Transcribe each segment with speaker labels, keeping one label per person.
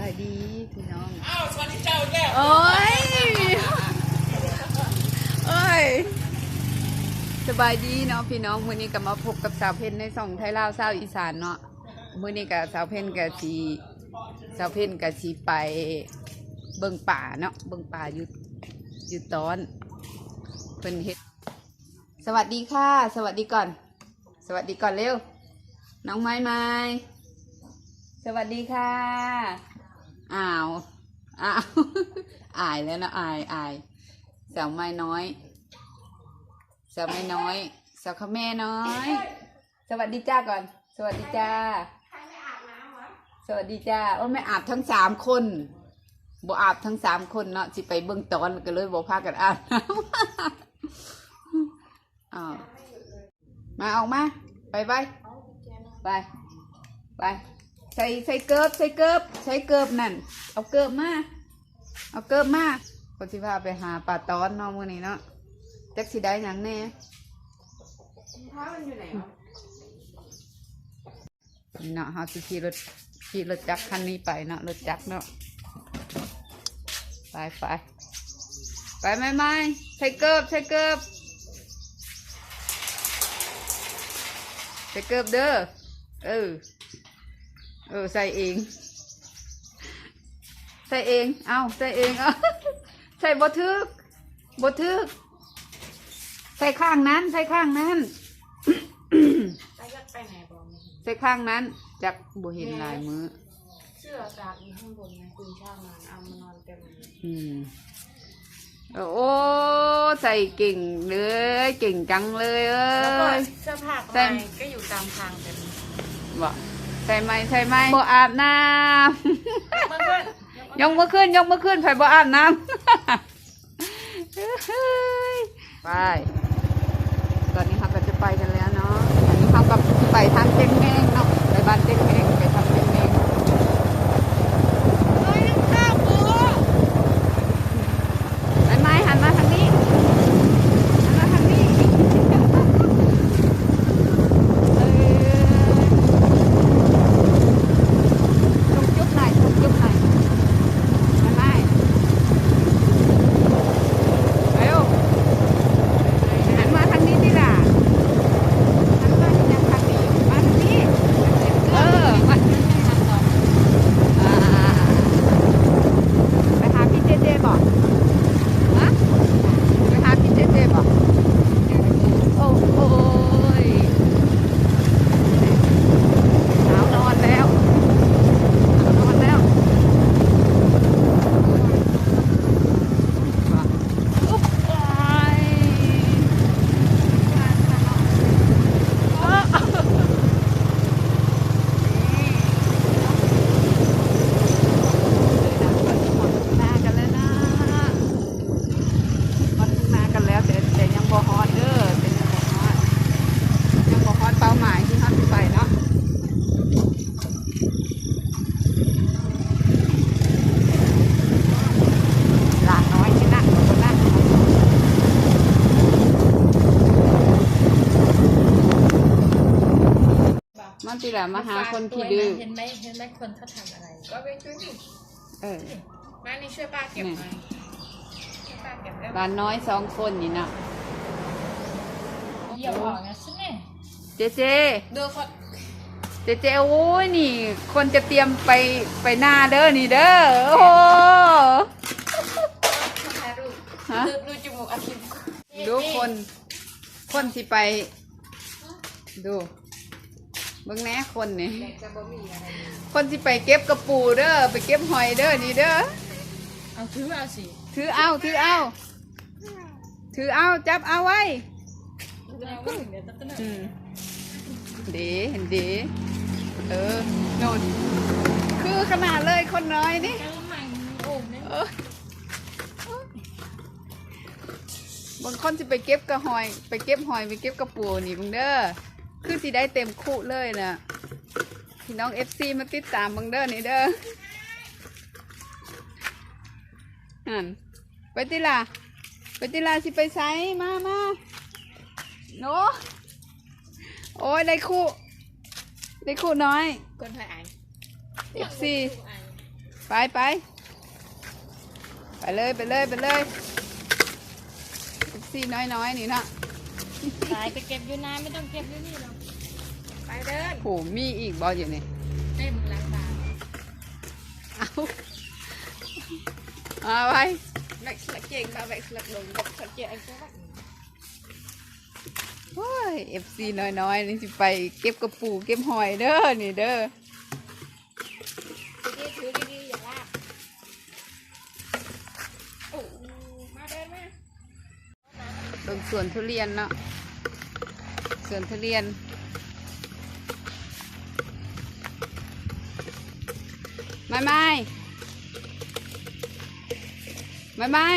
Speaker 1: บายดีพี่น้อง
Speaker 2: อ้าวสวัสดีเจ้าแก้ว
Speaker 1: โอ้ยโอ้ยสบายดีเนาะพี่น้องมื้อนี้ก็มาพบกับสาวเพนในส่องไทยลาวสาวอีสานเนาะมื้อนี้ก็สาวเพนก็สิสาวเพนก็สิไปเบิ่งป่าเนาะเบิ่งป่าอยู่อยู่ตอนเพิ่นเฮ็ดสวัสดีค่ะ สวัสดีก่อน สวัสดีก่อนเร็ว น้องไม้ไม้สวัสดีค่ะ อ้าว อ้าว อายแล้วนะอายอายสาวไม้น้อยสาวไม้น้อยสาวข้าแม่น้อย สวัสดีจ้าก่อน สวัสดีจ้าสวัสดีจ้าโอ้ไม่อาบทั้งสามคนบ่อาบทั้งสามคนเนาะสิไปเบิ่งตอนก็เลยบ่พากันอาบน้ำอ้าวมาออกมา ไปไปไปไป ใส่ใส่เกิบใส่เกิบใส่เกิบนั่น เอาเกิบมาเอาเกิบมาคนสิพาไปหาปลาตอนเนาะมื้อนี้เนาะจักสิได้หยังแน่
Speaker 2: พามันอยู่ไหนวะ
Speaker 1: นี่เนาะเฮาสิขี่รถขี่รถจักรคันนี้ไปเนาะรถจักรเนาะไปไปไปไหมไหมใส่เกิบใส่เกิบใส่เกิบเด้อเออ เออใส่เอง ใส่เอง เอาใส่เองเอาใส่บทึกบทึก ใส่ข้างนั้น ใส่ข้างนั้น
Speaker 2: ไปยัดไปไหนบอกไม่เห็น
Speaker 1: ใส่ข้างนั้น จักบ่เห็นลายมือ
Speaker 2: เสื้อตากอยู่ข้างบนไงคุณช่างมันเอามานอนเต็มเลย
Speaker 1: อืมโอ้ใส่เก่งเลย เก่งจังเลยเอ้
Speaker 2: แล้วก็
Speaker 1: ย
Speaker 2: เสื้อผ้า
Speaker 1: แต่
Speaker 2: ข้างในก็อยู่ตามทางเต็ม
Speaker 1: บอก ใส่ไหมใส่ไหมบ่อาบน้
Speaker 2: เพื่อนำ
Speaker 1: ยกมือขึ้นยกมือขึ้นไผบ่อาบน้ำไปตอนนี้เราก็จะไปกันแล้วเนาะอันนี้เราก็ไปทางเจ๊งแมงเนาะไปบ้านเจ๊งแมงไปทางเจ๊งแมงไปไหมหันมาทางนี้หันมาทางนี้เออจุ๊บจุ๊บหน่อยจุ๊บจุ๊บหน่อยไปไหมเร็ว หันมาทางนี้ดิล่ะหันมาที่ยังทางนี้มาทางนี้ เออมาอ่าไปหาพี่เจเจบอกฮะไปหาพี่เจเจบอกโอ้โหยสาวนอนแล้วสาวนอนแล้วอุ๊บไป มากันแล้วนะมันมากันแล้วแต่แต่ยังบ่ฮอดเด้อแต่ยังบ่ฮอดยังบ่ฮอดเป้าหมายที่เฮาสิไปเนาะหลานน้อยที่นั่งคนนั่ง มันติละมาหาคนที่ดื้อ
Speaker 2: เห็นไหมเห็นไหมคนเขาทำอะไร ก็ไปช่วยดิ
Speaker 1: เออ
Speaker 2: มานี่ช่วยป้าเก็บหน่อยช่วยป้าเก็บแล้ว
Speaker 1: หลานน้อยสองคนนี่นะ
Speaker 2: เหยียบออกนะใช่ไหม
Speaker 1: เจเจ
Speaker 2: ดูเขา
Speaker 1: เจเจโอ้ยนี่ คนจะเตรียมไปไปหน้าเด้อนี่เด้อโอ้โห
Speaker 2: ถ่ายรูป
Speaker 1: ฮะ
Speaker 2: ดูดูจมูกอาทิตย์
Speaker 1: ดูคน คนที่ไป ดูเบิ่งแหน่คนนี่
Speaker 2: เด็กจะบ่มีอะไรเลย
Speaker 1: คนที่ไปเก็บกระปูเด้อไปเก็บหอยเด้อนี่เด้อ
Speaker 2: เอาถือเอาสิ
Speaker 1: ถือเอาถือเอา ถือเอาจับเอาไว้
Speaker 2: เดี๋ยวก็เดี๋ยวต้อง
Speaker 1: อืมดีเห็นดีเออโนนคือขนาดเลยคนน้อยนี่
Speaker 2: แก้วใหม่โอ่งเนี่ย
Speaker 1: เออบางคนจะไปเก็บกระหอย ไปเก็บหอยไปเก็บกระปูนี่บังเด้อ คือสิได้เต็มคู่เลยนะพี่น้องเอฟซีมาติดตามบังเด้อนี่เด้อหันไปติล่ะไปติล่ะสิไปไซมามาโนโอ้ยได้คู่ ได้คู่น้อย
Speaker 2: คนไทยไอ
Speaker 1: เอฟซีไปไปไปเลยไปเลยไปเลยซี่น้อยๆนี่เนาะ
Speaker 2: สายไปเก็บอยู่นานไม่ต้องเก็บอยู่นี่หรอกไปเดิน
Speaker 1: โหมีอีกบออยู่นี่
Speaker 2: เต็มหลังบาท
Speaker 1: เอาเอาไว้
Speaker 2: แบกสลักเก่งมาแบกสลักลงกับสลักเก่งไอ้เจ้า
Speaker 1: โอ้ยเอฟซีน้อยๆนี่สิไปเก็บกระปูเก็บหอยเด้อนี่เด้อ
Speaker 2: ดีๆถือดีๆอย่าลากโอ้มาเดินมา
Speaker 1: ตรงสวนทุเรียนเนาะ สวนทุเรียน ไม่ไม่ไม่ไม่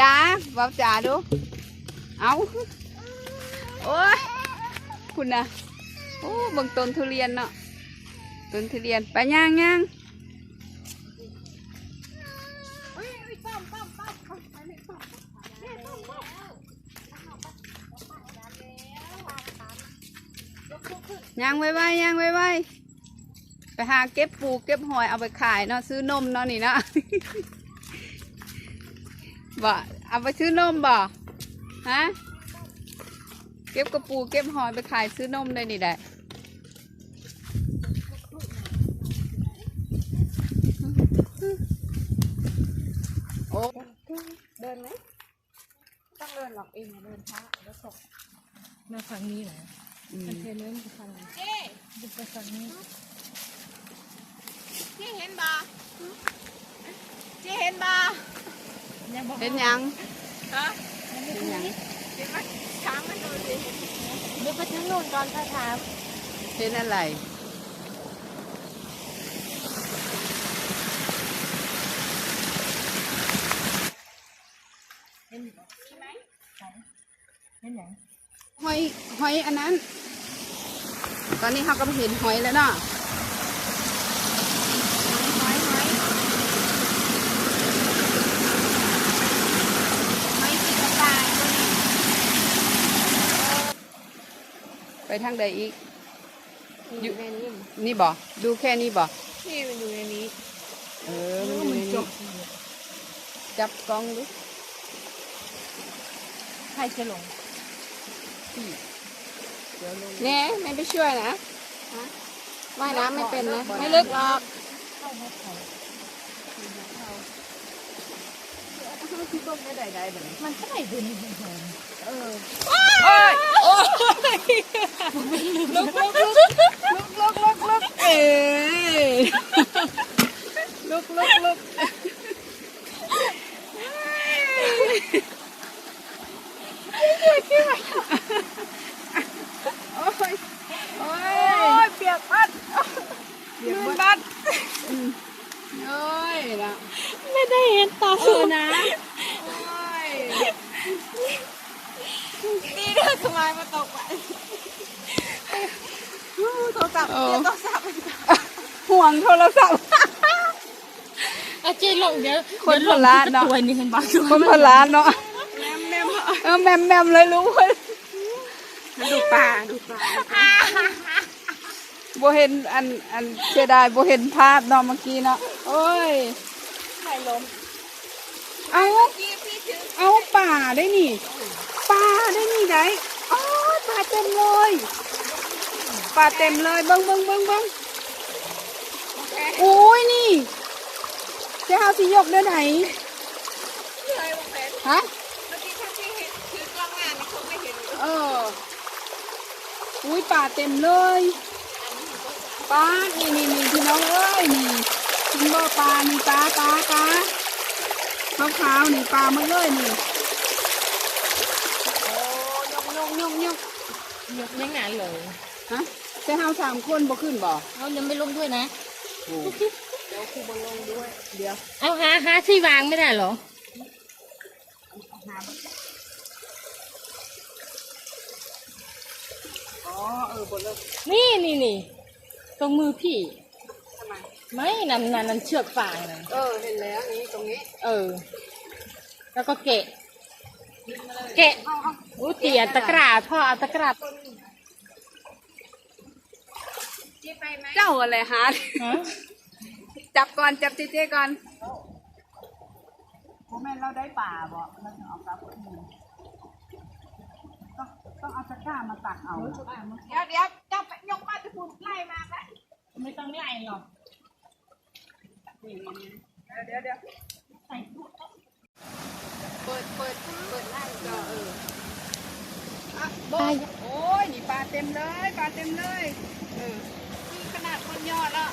Speaker 1: จ้าเบาจ้าดู เอาโอ้ยคุณนะโอ้บางต้นทุเรียนเนาะต้นทุเรียนไปย่างย่าง ย่างไว้ไว้ย่างไว้ไว้ไปหาเก็บปูเก็บหอยเอาไปขายเนาะซื้อนมเนาะนี่เนาะบ่เอาไปซื้อนมบ่ฮะเก็บกระปูเก็บหอยไปขายซื้อนมได้นี่ได้โอ้
Speaker 2: เดินไหมต้องเดินหรอกเองนะเดินช้าแล้วตกมาฝั่งนี้เหรอ
Speaker 1: อื ม
Speaker 2: มันเทเนื้อมันฝั่งนี้เอ๊ะดูไปฝั่งนี้พี่เห็นบ่พี่เห็นบ่ยังบอก
Speaker 1: เห็นยัง
Speaker 2: ฮะ
Speaker 1: เห็นยัง
Speaker 2: เห็นไหมช้างมันดูสิเดี๋ยวไปทั้งนู่นก่อนถ้าถาม
Speaker 1: เห็นอะไร
Speaker 2: เห็นไหมเห็นไหน
Speaker 1: หอยหอยอันนั้น ตอนนี้เขาก็เห็นหอยแล้วเนาะ
Speaker 2: หอยหอยหอยสีกระต่าตัวนี้
Speaker 1: ไปทางใดอีก
Speaker 2: อยู่ในนี้
Speaker 1: นี่บ่ดูแค่นี้บ่
Speaker 2: นี่มันอยู่ในนี้
Speaker 1: เออ มันอยู่ในนี้จับกล้องดู
Speaker 2: ใครจะหลง
Speaker 1: เดี๋ยวลง
Speaker 2: แน่ไม่ไปช่วยนะว่ายน้ำไม่เป็นนะ ไม่ลึกหรอก
Speaker 1: ที่ต้มได้ใดๆแบบนี้
Speaker 2: มันเท่าไหร่ดูนี่เห็น
Speaker 1: เออ
Speaker 2: โอ้ยโอ้ยลุกลุกลุก
Speaker 1: ลุกลุกลุกลุกเอ้ยลุกลุกลุกโอ้ยโอ้
Speaker 2: โอ้
Speaker 1: ย
Speaker 2: ยเปียกพัด
Speaker 1: เดี๋ยวบัดอืม โอ้ยนะ
Speaker 2: ไม่ได้เห็นตา
Speaker 1: เอ
Speaker 2: สู
Speaker 1: อ
Speaker 2: นะ
Speaker 1: นะโอ้ย
Speaker 2: ดีเด้อสมัยมาตกไปโทรศัพท์
Speaker 1: เออ
Speaker 2: โทรศัพท์
Speaker 1: ห่วงโทรศัพท์
Speaker 2: อาเจลงเดี๋ยว
Speaker 1: คนพลาดเนอะ
Speaker 2: ตัวนี้เห็นบ้าง
Speaker 1: คนพลานเนาะเออแมมแมมเลยรู้เว้ย
Speaker 2: ดูปลาดูปลา
Speaker 1: บ่เห็นอันอันเสียดายบ่เห็นภาพเนาะเมื่อกี้เนาะ โอ้ย
Speaker 2: ไข่ล้ม
Speaker 1: เอา
Speaker 2: พี่พี่ถือ
Speaker 1: เอาป่าได้นี่ป่าได้นี่ได้อ๋อป่าเต็มเลยป่าเต็มเลยเบิ้งเบิ้งเบิ้งเบิ้งโอ้ยนี่เจ้าสิยกเด้อไหน
Speaker 2: เลยวงแผน
Speaker 1: ฮะ
Speaker 2: เมื่อกี้ถ้าพี่เห็นถือกล้องงานนี่คงไม่เห็น
Speaker 1: เอออุ้ยป่าเต็มเลยปลานี่นี่นี่พี่น้องเอ้ยนี่ กินบ่ปลานี่ปลาปลาปลาขาวขาวๆนี่ปลามาเลยนี่โอ้ยกยกยกยก
Speaker 2: ยกยังไงเลย
Speaker 1: ฮะแต่เฮาสามคนบ่ขึ้นบ่
Speaker 2: เขายังไม่ลงด้วยนะ
Speaker 1: เดี๋ยวครูบ่ลงด้วยเดี๋ยว
Speaker 2: เอาหาหาที่วางไม่ได้เหรอ
Speaker 1: อ๋อเออบ่เลิก
Speaker 2: นี่นี่นี่ตรงมือพี่
Speaker 1: ทำ ไม
Speaker 2: ไม่นั่นนั่นนั่นเชือกฟางนั่น
Speaker 1: เออเห็นแล้วนี่ตรงนี้
Speaker 2: เออ แล้วก็เกะ เกะอู้เตียตะกร้าพ่อเอาตะกร้า
Speaker 1: เจ้าอะไรหา
Speaker 2: ฮะ
Speaker 1: จับก่อนจับเจ๊ๆก่อนพ่อแม่เราได้ป่าบ่เราถึงเอากลับคืนต้องต้องเอาตะกร้ามาตักเอา
Speaker 3: เดี๋ยวเดี๋ยวเจ้าไปยกมาจะพูดไล่มาไหม
Speaker 2: ไม่ต้องไล่หรอก
Speaker 1: เดี๋ยวเดี๋ยวเปิดเปิดเปิดไล่ก็เอออะโบกโอ้ยนี่ปลาเต็มเลยปลาเต็มเลยเออคือขนาดคนยอดแล้ว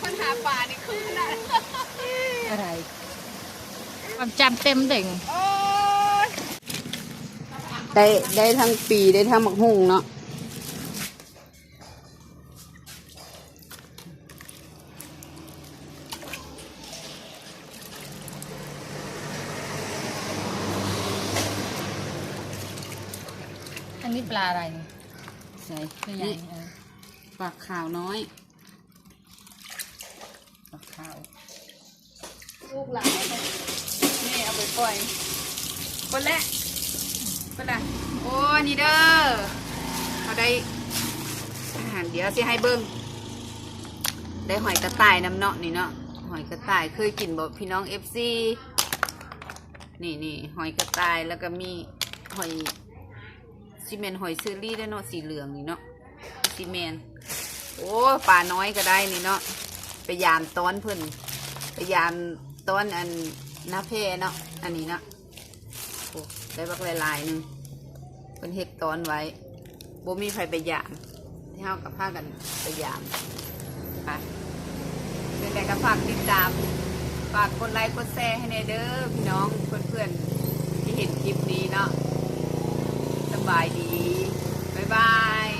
Speaker 1: คนหาปลานี่คือขนาด
Speaker 2: อะไรความจำเต็มเด่ง
Speaker 1: โอ้ย ได้ได้ทั้งปีได้ทั้งหมักหุ่งเนาะ
Speaker 2: อันนี้ปลาอะไร
Speaker 1: ใส่
Speaker 2: ตัวใหญ่
Speaker 1: นี่
Speaker 2: เออ
Speaker 1: ปลาขาวน้อยปลาขาว ลูกหลานนี่เอาไปปล่อยคนแรกคนละโอ้นี่เด้อเขาได้อาหารเดี๋ยวสิให้เบิ้งได้หอยกระต่ายน้ำเนาะนี่เนาะหอยกระต่ายเคยกินบ่พี่น้องเอฟซีนี่นี่หอยกระต่ายแล้วก็มีหอย ซีเมนหอยเซอรี่ด้เนาะสีเหลืองนี่เนาะซีเมนโอ้ปลาน้อยก็ได้นี่เนาะไปยามต้อนเพิ่นไปยามต้อนอันน้าเพเนาะอันนี้เนาะโอ้ได้บักหลายๆหนึ่งเพิ่นเฮ็ดต้อนไว้บ่มีใครไปยามที่เฮากับพากันไปยามไปเป็นแต่ก็ฝากติดตามฝากกดไลค์กดแชร์ให้ในเด้อพี่น้องเพื่อนๆที่เห็นคลิปนี้เนาะ บายดี บ๊ายบาย